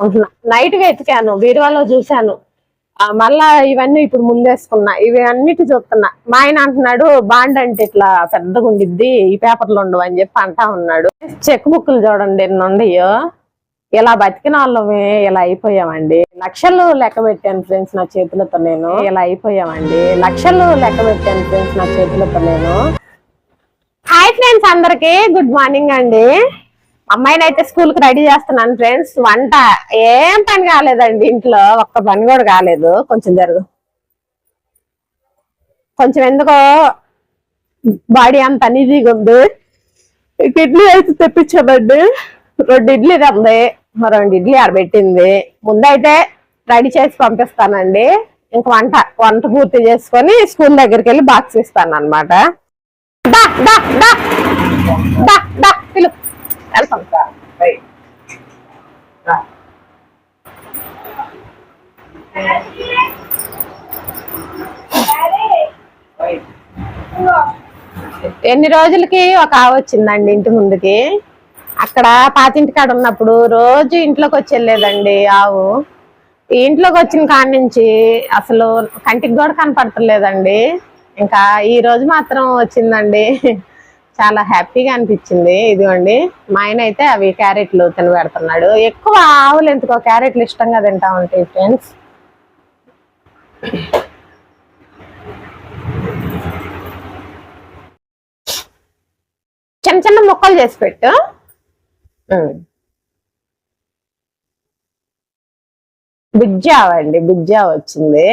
Night వెతికాను ఎతికాను బీరువాలో చూశాను. మళ్ళా ఇవన్నీ ఇప్పుడు ముందేసుకున్నా. ఇవి అన్నిటి చూస్తున్నా. మా ఆయన అంటున్నాడు బాండ్ అంటే ఇట్లా పెద్దగా ఉండిద్ది ఈ పేపర్లు ఉండవు అని చెప్పి అంటా ఉన్నాడు. చెక్ బుక్లు చూడండి ఎన్ని ఉండయో ఇలా బతికిన వాళ్ళమే ఇలా అయిపోయామండి. లక్షలు లెక్క పెట్టాను ఫ్రెండ్స్ నా చేతులతో నేను. ఇలా అయిపోయామండి. లక్షలు లెక్క పెట్టాను ఫ్రెండ్స్ నా చేతులతో నేను. హాయ్ ఫ్రెండ్స్ అందరికి గుడ్ మార్నింగ్ అండి. అమ్మాయిని అయితే స్కూల్కి రెడీ చేస్తున్నాను ఫ్రెండ్స్. వంట ఏం పని కాలేదండి ఇంట్లో. ఒక్క పని కూడా కాలేదు. కొంచెం జరుగు. కొంచెం ఎందుకో బాడీ అంత అనీజీగా ఉంది ఇక ఇడ్లీ అయితే తెప్పించామండి. రెండు ఇడ్లీ ఉంది రెండు ఇడ్లీ ఆడబెట్టింది ముందైతే రెడీ చేసి పంపిస్తానండి. ఇంక వంట వంట పూర్తి చేసుకొని స్కూల్ దగ్గరికి వెళ్ళి బాక్స్ ఇస్తాను అనమాట దా ఎన్ని రోజులకి ఒక ఆవు వచ్చిందండి ఇంటి ముందుకి? అక్కడ పాతింటి కాడ ఉన్నప్పుడు రోజు ఇంట్లోకి వచ్చి వెళ్ళేదండి ఆవు. ఈ ఇంట్లోకి వచ్చిన కాడి నుంచి అసలు కంటికి కూడా కనపడతలేదండి. ఇంకా ఈ రోజు మాత్రం వచ్చిందండి. చాలా హ్యాపీగా అనిపించింది. ఇదిగోండి మా ఆయన అయితే అవి క్యారెట్లు తిని పెడుతున్నాడు. ఎక్కువ ఆవులు ఎందుకో? క్యారెట్లు ఇష్టంగా తింటా ఉంటాయి ఫ్రెండ్స్ చిన్న చిన్న ముక్కలు చేసి పెట్టు. ఉమ్. బుజ్జావ అండి బుజ్జావ వచ్చింది.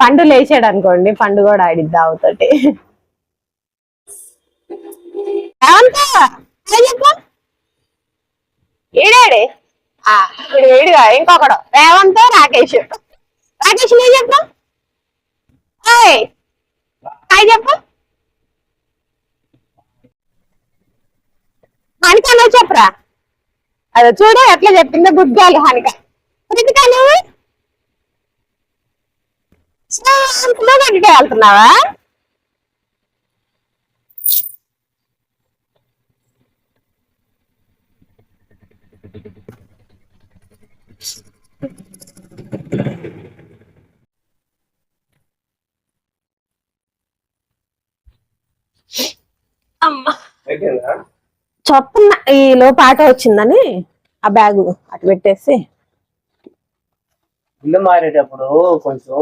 పండు లేచాడు అనుకోండి పండు కూడా ఆడిద్దావుతోటి ఆవుతోటి ఇప్పుడు ఏడుగా ఇంకొకడు. రేవంత్ రాకేష్. రాకేష్ నేను చెప్పు. హాయ్ చెప్పు. హానిక నువ్వు చెప్పరా. అది చూడు ఎట్లా చెప్పిందో గుడ్గాలి హానిక. రితికా నువ్వు? వెళ్తున్నావా? చొప్పున ఈ లోపు ఆటో వచ్చిందని ఆ బ్యాగు అటు పెట్టేసి. ఇల్లు మారేటప్పుడు కొంచెం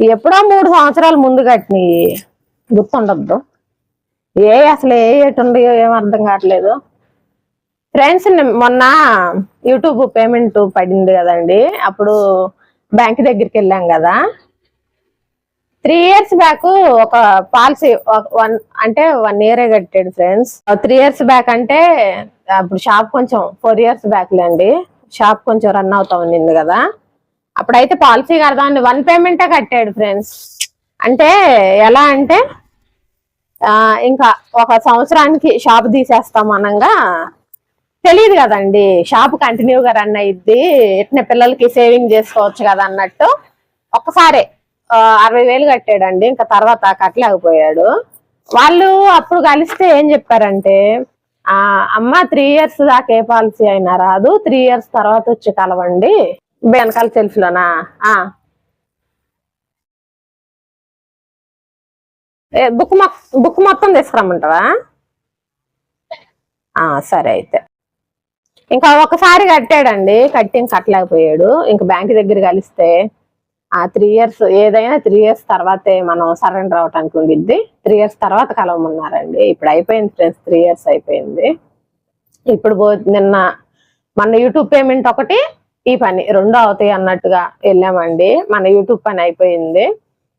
ఎప్పుడో మూడు సంవత్సరాల ముందు కట్టిన గుర్తుండద్దు. ఏ అసలు ఏ ఏటు ఉన్నాయో ఏం అర్థం కావట్లేదు. ఫ్రెండ్స్ మొన్న యూట్యూబ్ పేమెంట్ పడింది కదండి. అప్పుడు బ్యాంక్ దగ్గరికి వెళ్ళాం కదా. త్రీ ఇయర్స్ బ్యాక్ ఒక పాలసీ వన్ అంటే వన్ ఇయరే కట్టాడు ఫ్రెండ్స్ త్రీ ఇయర్స్ బ్యాక్ అంటే అప్పుడు షాప్ కొంచెం ఫోర్ ఇయర్స్ బ్యాక్ లేండి షాప్ కొంచెం రన్ అవుతా ఉండింది కదా. అప్పుడైతే పాలసీ కడదామని వన్ పేమెంటే కట్టాడు ఫ్రెండ్స్ అంటే ఎలా అంటే ఇంకా ఒక సంవత్సరానికి షాప్ తీసేస్తాం అనంగా తెలియదు కదండి. షాప్ కంటిన్యూగా రన్ అయ్యిద్ది. ఎట్టిన పిల్లలకి సేవింగ్ చేసుకోవచ్చు కదా అన్నట్టు. ఒక్కసారే అరవై వేలు కట్టాడండి. ఇంకా తర్వాత కట్టలేకపోయాడు వాళ్ళు అప్పుడు కలిస్తే ఏం చెప్పారంటే ఆ అమ్మ త్రీ ఇయర్స్ దాకా ఏ పాలసీ అయినా రాదు. త్రీ ఇయర్స్ తర్వాత వచ్చి కలవండి. వెనకాల సెల్ఫ్ లోనా ఏ, బుక్ బుక్ మొత్తం తీసుకురమ్మంటావా? సరే అయితే. ఇంకా ఒకసారి కట్టాడండి. కట్టింగ్ ఇంక కట్టలేకపోయాడు. ఇంకా బ్యాంక్ దగ్గర కలిస్తే ఆ త్రీ ఇయర్స్ ఏదైనా త్రీ ఇయర్స్ తర్వాతే మనం సరెండర్ అవటానికి ఉండిద్ది. త్రీ ఇయర్స్ తర్వాత కలవమన్నారండి. ఇప్పుడు అయిపోయింది ఫ్రెండ్స్ త్రీ ఇయర్స్ అయిపోయింది. ఇప్పుడు పో నిన్న మన యూట్యూబ్ పేమెంట్ ఒకటి ఈ పని రెండు అవుతాయి అన్నట్టుగా వెళ్ళామండి. మన యూట్యూబ్ పని అయిపోయింది.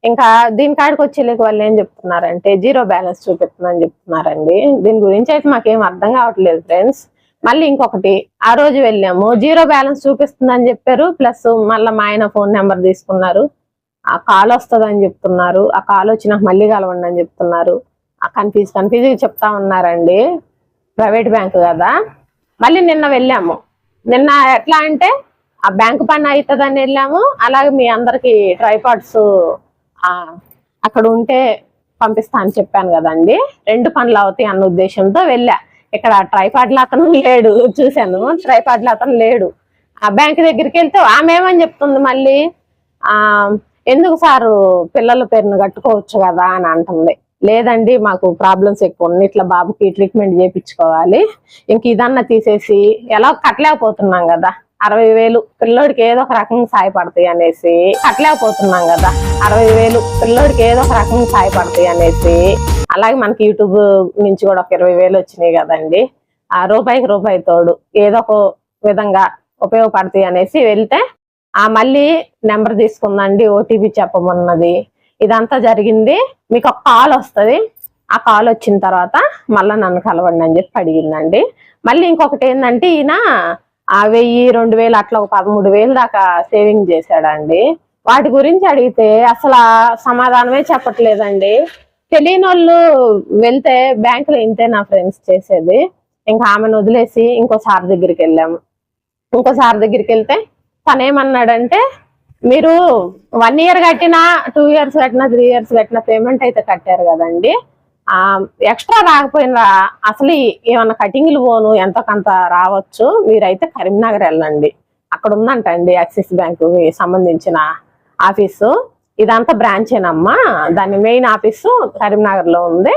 ఇంకా దీని కాడికి వచ్చేలేక వాళ్ళు ఏం చెప్తున్నారంటే జీరో బ్యాలెన్స్ చూపిస్తుందని చెప్తున్నారండి. దీని గురించి అయితే మాకేం అర్థం కావట్లేదు ఫ్రెండ్స్ మళ్ళీ ఇంకొకటి ఆ రోజు వెళ్ళాము. జీరో బ్యాలెన్స్ చూపిస్తుందని చెప్పారు. ప్లస్ మళ్ళీ మా ఆయన ఫోన్ నెంబర్ తీసుకున్నారు. ఆ కాల్ వస్తుందని చెప్తున్నారు. ఆ కాల్ వచ్చి నాకు మళ్ళీ కలవండి అని చెప్తున్నారు. ఆ కన్ఫ్యూజ్ కన్ఫ్యూజ్ చెప్తా ఉన్నారండి. ప్రైవేట్ బ్యాంక్ కదా. మళ్ళీ నిన్న వెళ్ళాము. నిన్న ఎట్లా అంటే ఆ బ్యాంకు పని అవుతుందని వెళ్ళాము. అలాగే మీ అందరికి ట్రైపాడ్స్ అక్కడ ఉంటే పంపిస్తా అని చెప్పాను కదండి. రెండు పనులు అవుతాయి అన్న ఉద్దేశంతో వెళ్ళా. ఇక్కడ ట్రైపాడ్లు అతను లేడు చూశాను. ట్రైపాడ్లు అతను లేడు. ఆ బ్యాంక్ దగ్గరికి వెళ్తే ఆమె ఏమని చెప్తుంది మళ్ళీ? ఆ ఎందుకు సారు పిల్లల పేరును కట్టుకోవచ్చు కదా అని అంటుంది. లేదండి మాకు ప్రాబ్లమ్స్ ఎక్కువ ఉన్నాయి. ఇట్లా బాబుకి ట్రీట్మెంట్ చేయించుకోవాలి. ఇంక ఇదన్నా తీసేసి ఎలా కట్టలేకపోతున్నాం కదా. అరవై వేలు పిల్లోడికి ఏదో ఒక రకంగా సాయపడతాయి అనేసి. కట్టలేకపోతున్నాం కదా. అరవై వేలు పిల్లోడికి ఏదో ఒక రకంగా సాయపడతాయి అనేసి. అలాగే మనకి యూట్యూబ్ నుంచి కూడా ఒక ఇరవై వేలు వచ్చినాయి కదండి. ఆ రూపాయికి రూపాయి తోడు ఏదో ఒక విధంగా ఉపయోగపడతాయి అనేసి వెళ్తే ఆ మళ్ళీ నెంబర్ తీసుకుందండి ఓటీపీ చెప్పమన్నది. ఇదంతా జరిగింది. మీకు ఒక కాల్ వస్తుంది. ఆ కాల్ వచ్చిన తర్వాత మళ్ళీ నన్ను కలవండి అని చెప్పి అడిగిందండి. మళ్ళీ ఇంకొకటి ఏంటంటే ఈయన ఆ వెయ్యి రెండు వేలు అట్లా ఒక పదమూడు వేలు దాకా సేవింగ్ చేశాడండి. వాటి గురించి అడిగితే అసలు సమాధానమే చెప్పట్లేదండి. తెలియని వాళ్ళు వెళ్తే బ్యాంకులో ఇంతే నా ఫ్రెండ్స్ చేసేది. ఇంకా ఆమెను వదిలేసి ఇంకో సార్ దగ్గరికి వెళ్ళాము. ఇంకో సార్ దగ్గరికి వెళ్తే తనేమన్నాడంటే మీరు వన్ ఇయర్ కట్టినా టూ ఇయర్స్ కట్టినా త్రీ ఇయర్స్ కట్టిన పేమెంట్ అయితే కట్టారు కదండి. ఎక్స్ట్రా రాకపోయినా అసలు ఏమన్నా కటింగ్లు పోను ఎంతో కొంత రావచ్చు. మీరైతే కరీంనగర్ వెళ్ళండి. అక్కడ ఉందంటండి యాక్సిస్ బ్యాంకు సంబంధించిన ఆఫీసు. ఇదంతా బ్రాంచేనమ్మా దాని మెయిన్ ఆఫీసు కరీంనగర్లో ఉంది.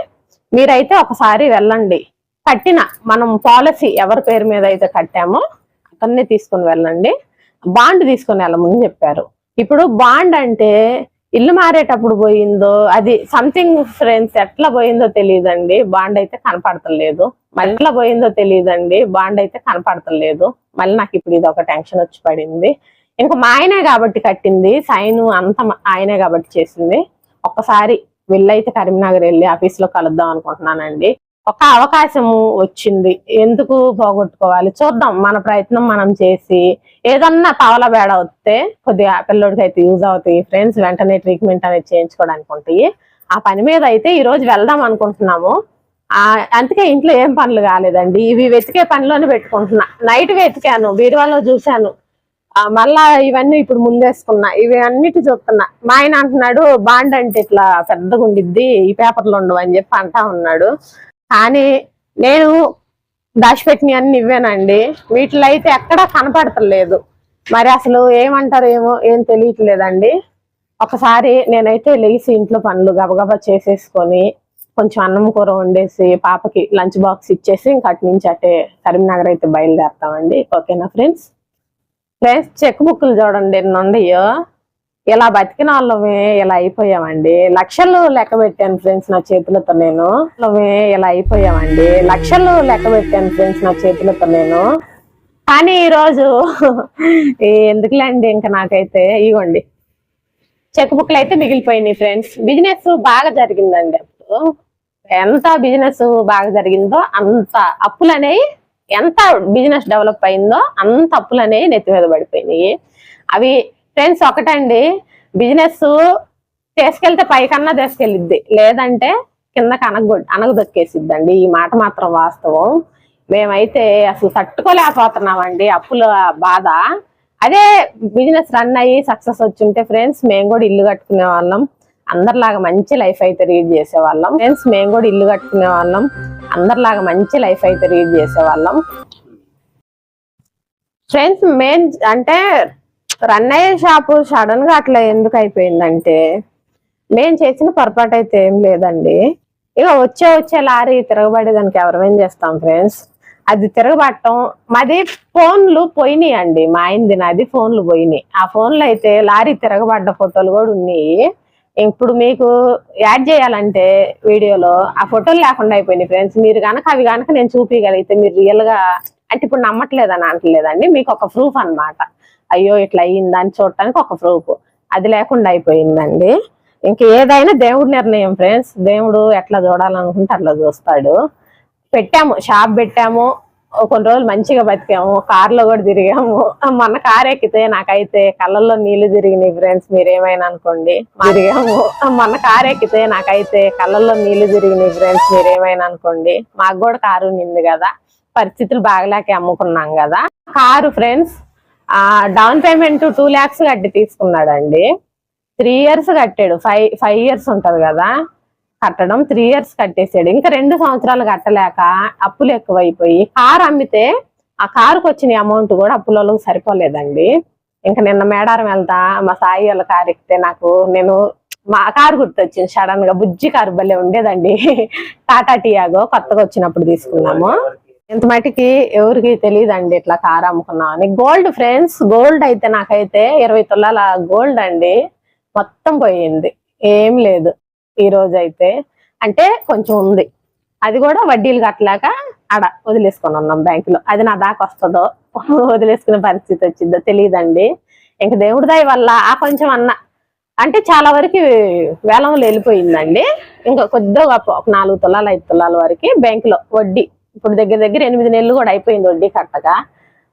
మీరైతే ఒకసారి వెళ్ళండి. కట్టిన మనం పాలసీ ఎవరి పేరు మీద అయితే కట్టామో అతన్నే తీసుకుని వెళ్ళండి. బాండ్ తీసుకుని వెళ్ళమని చెప్పారు. ఇప్పుడు బాండ్ అంటే ఇల్లు మారేటప్పుడు పోయిందో అది సంథింగ్ ఫ్రెండ్స్ ఎట్లా పోయిందో తెలియదండి. బాండ్ అయితే కనపడతలేదు. మళ్ళీ ఎట్లా పోయిందో తెలియదండి. బాండ్ అయితే కనపడతలేదు. మళ్ళీ నాకు ఇప్పుడు ఇది ఒక టెన్షన్ వచ్చి పడింది. ఇంకా మా ఆయనే కాబట్టి కట్టింది. సైన్ అంత ఆయనే కాబట్టి చేసింది. ఒక్కసారి వెళ్ళైతే కరీంనగర్ వెళ్ళి ఆఫీస్లో కలుద్దాం అనుకుంటున్నానండి. ఒక అవకాశము వచ్చింది. ఎందుకు పోగొట్టుకోవాలి? చూద్దాం. మన ప్రయత్నం మనం చేసి ఏదన్నా తవల బేడ వస్తే కొద్దిగా పిల్లోడికి అయితే యూజ్ అవుతాయి ఫ్రెండ్స్. వెంటనే ట్రీట్మెంట్ అనేది చేయించుకోవడానికి ఉంటాయి. ఆ పని మీద అయితే ఈ రోజు వెళ్దాం అనుకుంటున్నాము. అందుకే ఇంట్లో ఏం పనులు కాలేదండి. ఇవి వెతికే పనిలోనే పెట్టుకుంటున్నా. నైట్ వెతికాను బీరువాలో చూశాను. మళ్ళా ఇవన్నీ ఇప్పుడు ముందేసుకున్నా. ఇవి అన్నిటి చూస్తున్నా. మా ఆయన అంటున్నాడు బాండ్ అంటే ఇట్లా పెద్దగా ఉండిద్ది ఈ పేపర్లు ఉండవు అని చెప్పి అంటా ఉన్నాడు. కానీ నేను దాచిపెట్టినవి అన్ని ఇవ్వేనండి. వీటిలో అయితే ఎక్కడా కనపడతలేదు. మరి అసలు ఏమంటారు ఏమో ఏం తెలియట్లేదండి. ఒకసారి నేనైతే లేచి ఇంట్లో పనులు గబగబా చేసేసుకొని కొంచెం అన్నం కూర వండేసి పాపకి లంచ్ బాక్స్ ఇచ్చేసి ఇంకా అటు నుంచి అటే కరీంనగర్ అయితే బయలుదేరుతామండి. ఓకేనా ఫ్రెండ్స్? ఫ్రెండ్స్ చెక్ బుక్లు చూడండి. ఎన్ని ఉన్నాయో? ఇలా బతికిన వాళ్ళమే ఇలా అయిపోయామండి. లక్షలు లెక్క పెట్టాను ఫ్రెండ్స్ నా చేతులతో నేను. ఇలా అయిపోయామండి. లక్షలు లెక్క పెట్టాను ఫ్రెండ్స్ నా చేతులతో నేను. కానీ ఈరోజు ఎందుకులేండి ఇంకా నాకైతే? ఇవ్వండి చెక్ బుక్లు అయితే మిగిలిపోయినాయి ఫ్రెండ్స్ బిజినెస్ బాగా జరిగిందండి అప్పుడు. ఎంత బిజినెస్ బాగా జరిగిందో అంత అప్పులు అనేవి ఎంత బిజినెస్ డెవలప్ అయిందో అంత అప్పులు అనేవి నెత్తి మీద పడిపోయినాయి. అవి ఫ్రెండ్స్ ఒకటండి బిజినెస్ తీసుకెళ్తే పైకన్నా తీసుకెళ్ళిద్ది. లేదంటే కిందకి అనగ అనగదొక్కేసిద్దండి. ఈ మాట మాత్రం వాస్తవం. మేమైతే అసలు తట్టుకోలేకపోతున్నామండి. అప్పుల బాధ. అదే బిజినెస్ రన్ అయ్యి సక్సెస్ వచ్చుంటే ఫ్రెండ్స్ మేము కూడా ఇల్లు కట్టుకునే వాళ్ళం. అందరిలాగా మంచి లైఫ్ అయితే రీడ్ చేసేవాళ్ళం. ఫ్రెండ్స్ మేము కూడా ఇల్లు కట్టుకునే వాళ్ళం. అందరిలాగా మంచి లైఫ్ అయితే రీడ్ చేసేవాళ్ళం. ఫ్రెండ్స్ మెయిన్ అంటే రన్నయ్య షాపు సడన్గా అట్లా ఎందుకు అయిపోయిందంటే మేము చేసిన పొరపాటు అయితే ఏం లేదండి. ఇక వచ్చే వచ్చే లారీ తిరగబడేదానికి ఎవరమేం చేస్తాం ఫ్రెండ్స్ అది తిరగబట్టం. మాది ఫోన్లు పోయినాయి అండి మా ఆయనది నాది ఫోన్లు పోయినాయి. ఆ ఫోన్లు అయితే లారీ తిరగబడ్డ ఫోటోలు కూడా ఉన్నాయి. ఇప్పుడు మీకు యాడ్ చేయాలంటే వీడియోలో ఆ ఫోటోలు లేకుండా అయిపోయినాయి ఫ్రెండ్స్ మీరు కనుక అవి కనుక నేను చూపించగలిగితే మీరు రియల్గా అంటే ఇప్పుడు నమ్మట్లేదని అంటలేదండి మీకు ఒక ప్రూఫ్ అన్నమాట. అయ్యో ఇట్లా అయ్యింది అని చూడటానికి ఒక ప్రూఫ్ అది లేకుండా అయిపోయిందండి. ఇంక ఏదైనా దేవుడు నిర్ణయం ఫ్రెండ్స్ దేవుడు ఎట్లా చూడాలనుకుంటే అట్లా చూస్తాడు. పెట్టాము షాప్ పెట్టాము కొన్ని రోజులు మంచిగా బతికాము కార్లో కూడా తిరిగాము. మొన్న కార్ ఎక్కితే నాకైతే కళ్ళల్లో నీళ్ళు తిరిగినాయి ఫ్రెండ్స్ మీరేమైనా అనుకోండి. తిరిగాము. మొన్న కార్ ఎక్కితే నాకైతే కళ్ళల్లో నీళ్ళు తిరిగినాయి ఫ్రెండ్స్ మీరేమైనా అనుకోండి. మాకు కూడా కారు నింది కదా. పరిస్థితులు బాగలేక అమ్ముకున్నాం కదా. కారు ఫ్రెండ్స్ ఆ డౌన్ పేమెంట్ టూ ల్యాక్స్ కట్టి తీసుకున్నాడండి. త్రీ ఇయర్స్ కట్టాడు. ఫైవ్ ఫైవ్ ఇయర్స్ ఉంటది కదా. కట్టడం త్రీ ఇయర్స్ కట్టేసాడు. ఇంకా రెండు సంవత్సరాలు కట్టలేక అప్పులు ఎక్కువైపోయి కారు అమ్మితే ఆ కారుకు వచ్చిన అమౌంట్ కూడా అప్పులలో సరిపోలేదండి. ఇంకా నిన్న మేడారం వెళ్తా మా సాయి వాళ్ళ కారు ఎక్కితే నాకు నేను మా కారు గుర్తొచ్చింది. సడన్గా బుజ్జి కారు భలే ఉండేదండి. టాటా టియాగో కొత్తగా వచ్చినప్పుడు తీసుకున్నాము. ఇంత మటుకి ఎవరికి తెలియదండి ఇట్లా కారు అమ్ముకున్నా అని. గోల్డ్ ఫ్రెండ్స్ గోల్డ్ అయితే నాకైతే ఇరవై తులాల గోల్డ్ అండి. మొత్తం పోయింది. ఏం లేదు ఈ రోజు అయితే అంటే కొంచెం ఉంది. అది కూడా వడ్డీలు కట్టలేక ఆడ వదిలేసుకొని ఉన్నాం బ్యాంకులో. అది నా దాకా వస్తుందో వదిలేసుకునే పరిస్థితి వచ్చిందో తెలియదండి ఇంక దేవుడి దయ వల్ల ఆ కొంచెం అన్న. అంటే చాలా వరకు వేలంలో వెళ్ళిపోయిందండి. ఇంకా కొద్దిగా ఒక నాలుగు తులాలు ఐదు తులాల వరకు బ్యాంకులో వడ్డీ ఇప్పుడు దగ్గర దగ్గర ఎనిమిది నెలలు కూడా అయిపోయింది వడ్డీ కట్టగా.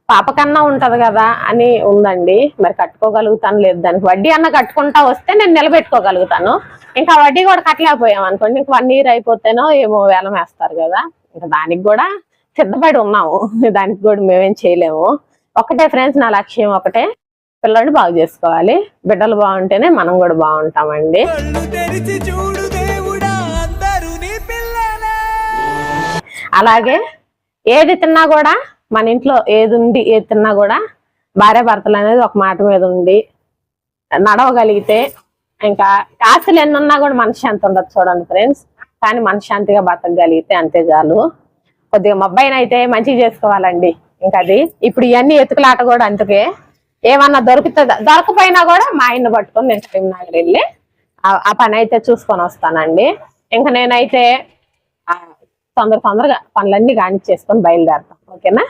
పాప కన్నా ఉంటది కదా అని ఉందండి. మరి కట్టుకోగలుగుతాను లేదు దానికి. వడ్డీ అన్న కట్టుకుంటా వస్తే నేను నిలబెట్టుకోగలుగుతాను. ఇంకా వడ్డీ కూడా కట్టలేకపోయాం అనుకోండి ఇంక వన్ ఇయర్ అయిపోతేనో ఏమో వేలం వేస్తారు కదా. ఇంకా దానికి కూడా సిద్ధపడి ఉన్నాము. దానికి కూడా మేమేం చేయలేము. ఒకటే ఫ్రెండ్స్ నా లక్ష్యం ఒకటే. పిల్లల్ని బాగు చేసుకోవాలి. బిడ్డలు బాగుంటేనే మనం కూడా బాగుంటామండి. అలాగే ఏది తిన్నా కూడా మన ఇంట్లో ఏది ఉండి ఏది తిన్నా కూడా భార్య భర్తలు అనేది ఒక మాట మీద ఉండి నడవగలిగితే ఇంకా ఆస్తులు ఎన్ని ఉన్నా కూడా మనశ్శాంతి ఉండదు చూడండి ఫ్రెండ్స్ కానీ మనశ్శాంతిగా బతకగలిగితే అంతే చాలు. కొద్దిగా మా అయితే మంచిగా చేసుకోవాలండి. ఇంకా అది ఇప్పుడు ఇవన్నీ ఎతుకులాట కూడా అందుకే ఏమన్నా దొరుకుతుందా దొరకపోయినా కూడా మా ఆయన్ని పట్టుకొని నేను కరీంనగర్ వెళ్ళి ఆ- పని అయితే చూసుకొని వస్తానండి. ఇంకా నేనైతే తొందర తొందరగా పనులన్నీ కానిచ్చేసుకొని బయలుదేరతాం. ఓకేనా?